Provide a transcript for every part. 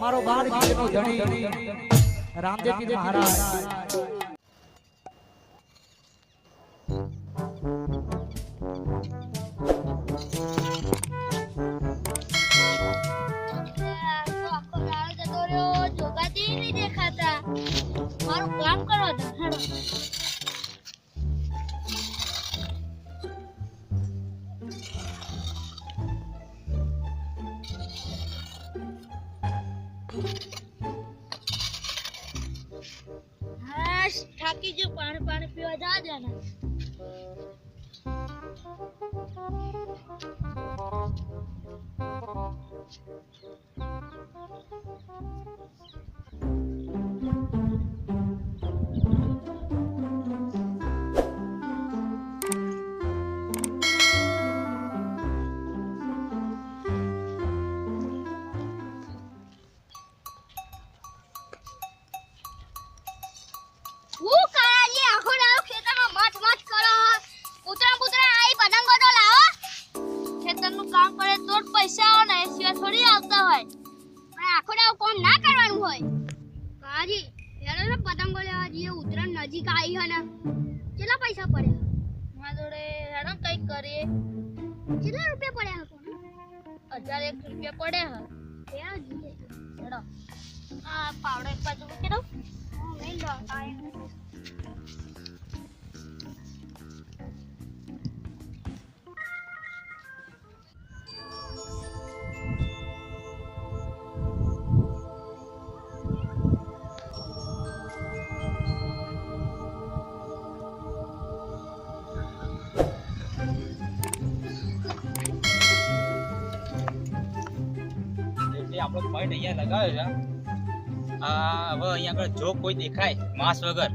મારો બાર ગીતનો ધણી રામદેવજી મહારાજ પાણી પાણી પીવા જા જાને હું પૈસા ને એ સિવાય થોડી આવતા હોય. પણ આખો દાડો કોમ ના કરવાનું હોય. કાજી યાર ને પતંગો લેવા જઈએ. ઉત્તરાયણ નજીક આવી હે ને. કેટલા પૈસા પડ્યા? મારા જોડે હેડો કંઈક કરીએ. કેટલા રૂપિયા પડ્યા હતા હજાર એક રૂપિયા પડ્યા હે. ત્યાં હેડો. આ પાવડો એક બાજુ મૂકી દઉં. મેં લો આપણો પોઈન્ટ અહીંયા લગાવ્યો છે. આ હવે અહીંયા આગળ જો કોઈ દેખાય માસ વગર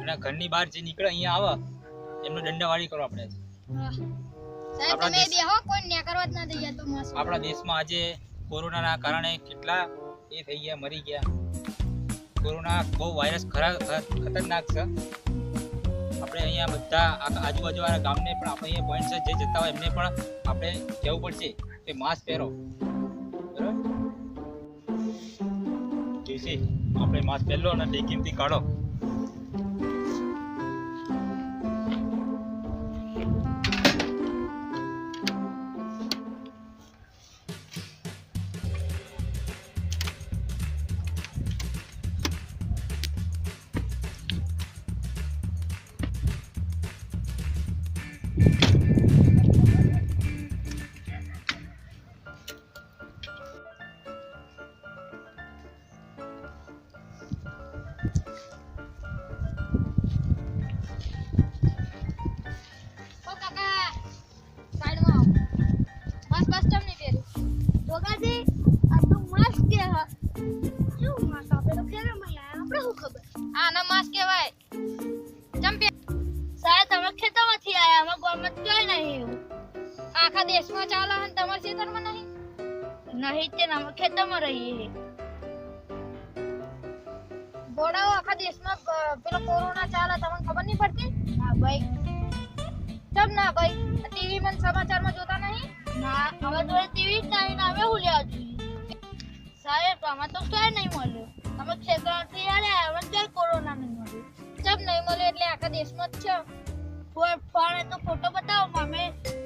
અને ઘરની બહાર જે નીકળે અહીંયા આવે એમનો દંડાવાળી કરો આપણે આપણા કરવા દેશમાં આજે કોરોનાના કારણે કેટલા એ થઈ ગયા મરી ગયા. કોરોના બહુ વાયરસ ખરા ખતરનાક છે. આપણે અહીંયા બધા આ- આજુબાજુવાળા ગામને પણ આપણે અહીંયા પોઈન્ટ છે જે જતા હોય એમને પણ આપણે કહેવું પડશે કે માસ્ક પહેરો. બરાબર? દિવસી આપણે માસ પહેલો અને કિંમતી કાઢો. પહેર્યું જોગાજી આ તો માસ્ક કે હ શું માસ્ક આપણે તો ફેરા માં લાયા આપણે શું ખબર આના માસ્ક કહેવાય ચમ પે સાહેબ તમે ખેતરમાંથી આયા અમે ગામમાં જોઈ નહીં એવું આખા દેશમાં ચાલે અને તમારા ખેતરમાં નહીં નહીં તે અમે ખેતરમાં રહીએ છીએ બોડાઓ આખા દેશમાં ક- પેલો કોરોના ચાલે તમને ખબર નહીં પડતી હા ભાઈ ચમ ના ભાઈ ટીવી માં સમાચારમાં જોતા નહીં ના અમે જોડે ટીવી જ નહીં ને અમે હું છીએ સાહેબ અમે તો ક્યાંય નહીં મળ્યું. અમે ખેતરથી આવ્યા અમે ક્યાંય કોરોના નહીં મળ્યો? ચમ નહીં મળ્યું? એટલે આખા દેશમાં જ છે. પણ તો ફોટો બતાવો, અમે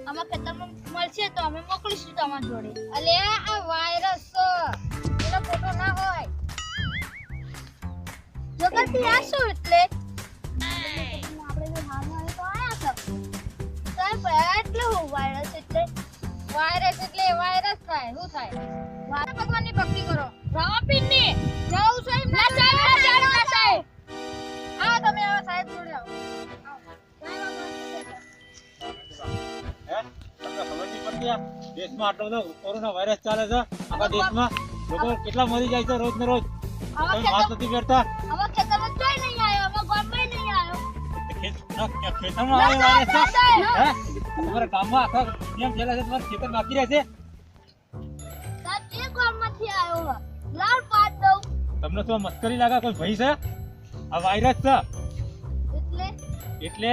અમે ખેતરમાં મળશે તો અમે મોકલીશું તમારા જોડે. એટલે આ વાયરસ. એનો ફોટો ના હોય. જગતથી આ શું એટલે? વાયરસ એટલે વાયરસ થાય શું થાય? વાયરસ ભગવાનની ભક્તિ કરો. જવું છે એમ? ના સાહેબ ના સાહેબ ના સાહેબ. આ તમે આવો સાહેબ જોડે આવો. સાહેબ, આ આ દેશમાં આટલો બધો કોરોના વાયરસ ચાલે છે આખા દેશમાં લોકો કેટલા મરી જાય છે રોજ ને રોજ ખેતર નથી કરતા ખેતરમાં જોઈ નહીં આવ્યો આવા ગામમાં નહીં આવ્યો ખેત- ના, કે ખેતરમાં ના વાયરસ ના છે? તમારા ગામમાં આખા કેમ છે તમારા ખેતર બાકી રહેશે. સાહેબ ગામમાંથી આવ્યો લાલ પાડ દઉં. તમને તો મસ્કરી લાગે કોઈ ભય છે? આ વાયરસ છે. એટલે? એટલે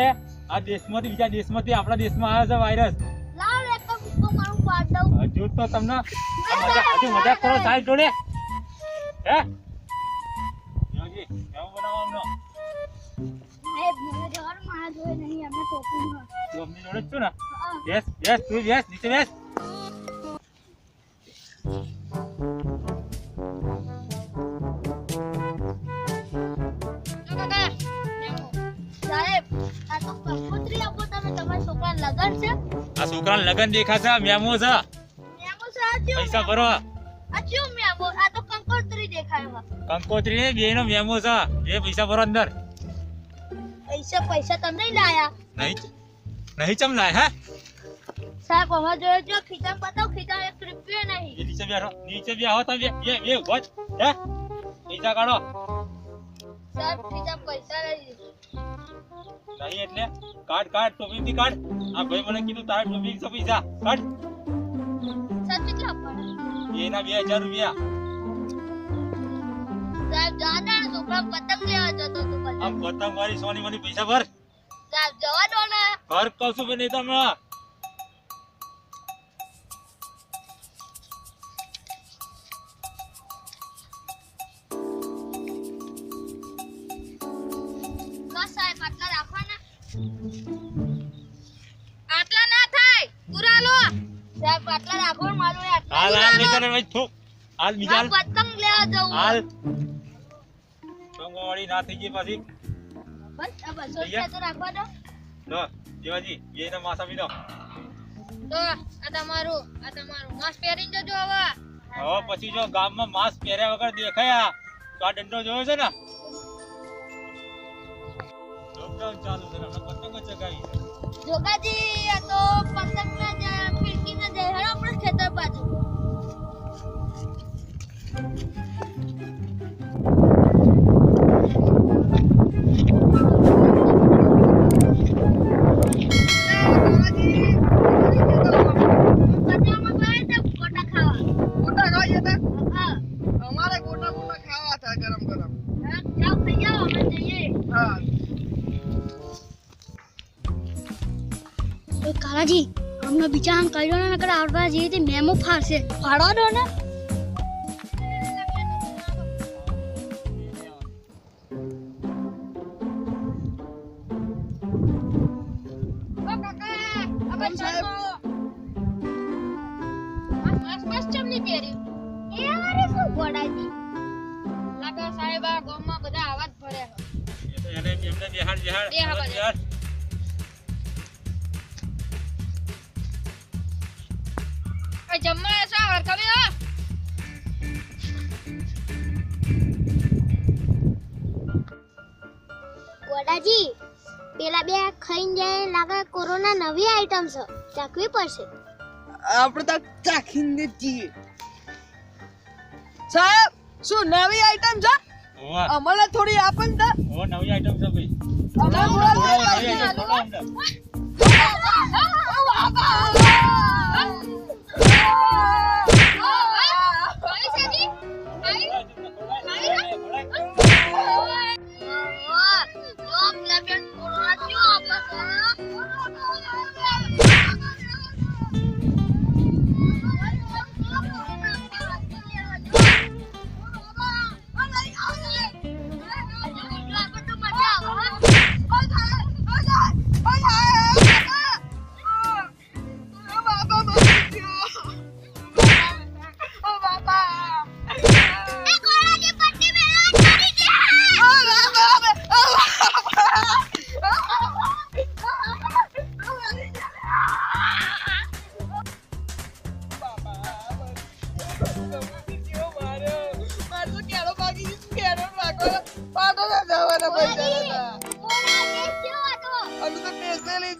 આ દેશમાંથી બીજા દેશમાંથી આપણા દેશમાં આવે છે વાયરસ. એક તો મારું પાડ દઉં. હજુ તો તમને હજુ મજાક કરો સાહેબ જોડે. હે? યોજી કેવું બનાવો અમનો સાહેબ મને જવાનું મારા જોડે નહીં અમને ટોપીમાં જોડે છું ને? Yes, બેસ તું બેસ નીચે આ તમારા છોકરાને લગન છે લગન દેખાશે મેમો છે પૈસા ભરો કંકોત્રી દેખાય છે ને બે નો મેમો છે બે પૈસા ભરો અંદર પૈસા પૈસા તમે લાયા નહીં નહીં ચમ લાય હે? સાહેબ હવે જોયો જો ખીચા બતાવ ખીચા એક રૂપિયો નહીં. નીચે બેઠો નીચે બેહો તમે બે બે ઊભો હે? પૈસા કાઢો. સાહેબ ખીચા પૈસા નહીં નહીં એટલે કાઢ કાઢ ટોપી થી કાઢ. આ ભાઈ મને કીધું તારે ટોપી છે પૈસા. કાઢ. સાહેબ કેટલા પડે એના બે હજાર રૂપિયા. સાહેબ જાના છોકરા પતંગ લેવા જતો તો આમ પતંગ મારી સોની મને પૈસા ભર. જવા દો ને. ઘર કશું બી નહીં તમે. આટલા રાખવાના. આટલા ના થાય. પૂરા લો. સાહેબ આટલા રાખો મારું આટલા હાલ હાલ. નહીં કરે ભાઈ થૂક. હાલ બીજા પતંગ લેવા જવું. હાલ. ટોંગોવાળી ના થઈ ગઈ પાછી. બસ આ બસો. રૂપિયા તો રાખવા દો. લો દેવાજી બે ના માથા પીધો તો આ તમારું આ તમારું. માસ્ક પહેરીને જજો હવે. હવે પછી જો ગામમાં માસ્ક પહેર્યા વગર દેખાયા તો આ દંડો જોયો છે ને? લોકડાઉન ચાલુ છે પતંગ ચગાવી જોગાજી આ તો પતંગ હતા ગરમ ગરમ. હા, જાઓ ખાઈ અમે જઈએ. હા એ કાલાજી અમને બીજા આમ કર્યો ને નકર આવવા જઈએ તે મેમો ફાડશે. ફાડવા દો ને ચમની સાહેબ? એ અમારે શું ગોડાજી લાગે સાહેબ આ ગામમાં બધા આવા જ ભર્યા છે. તો એને એમને બિહાર બિહાર બિહાર એ જમવા વાર તમે હો? ગોડાજી પેલા બે ખાઈને જાય લાગે કોરોના નવી આઈટમ છે. ચાખવી પડશે. આપણે તો ચાખીને જઈએ. સાહેબ શું નવી આઈટમ છે? અમને થોડી આપો ને તા. ઓ નવી આઈટમ છે ભાઈ. અમને થોડા નવી આઈટમ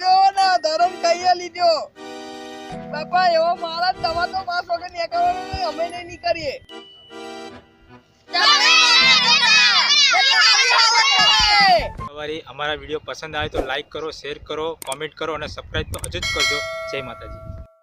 લીધો ને ધરમ ખાઈએ લીધો. બાપા એવો મારા દવા તો માસ વગર નીકળવાનું અમે નહીં નીકળીએ. તમારી અમારા વીડિયો પસંદ આવે તો લાઈક કરો શેર કરો કોમેન્ટ કરો અને સબસ્ક્રાઈબ તો હજુ જ કરજો. જય માતાજી.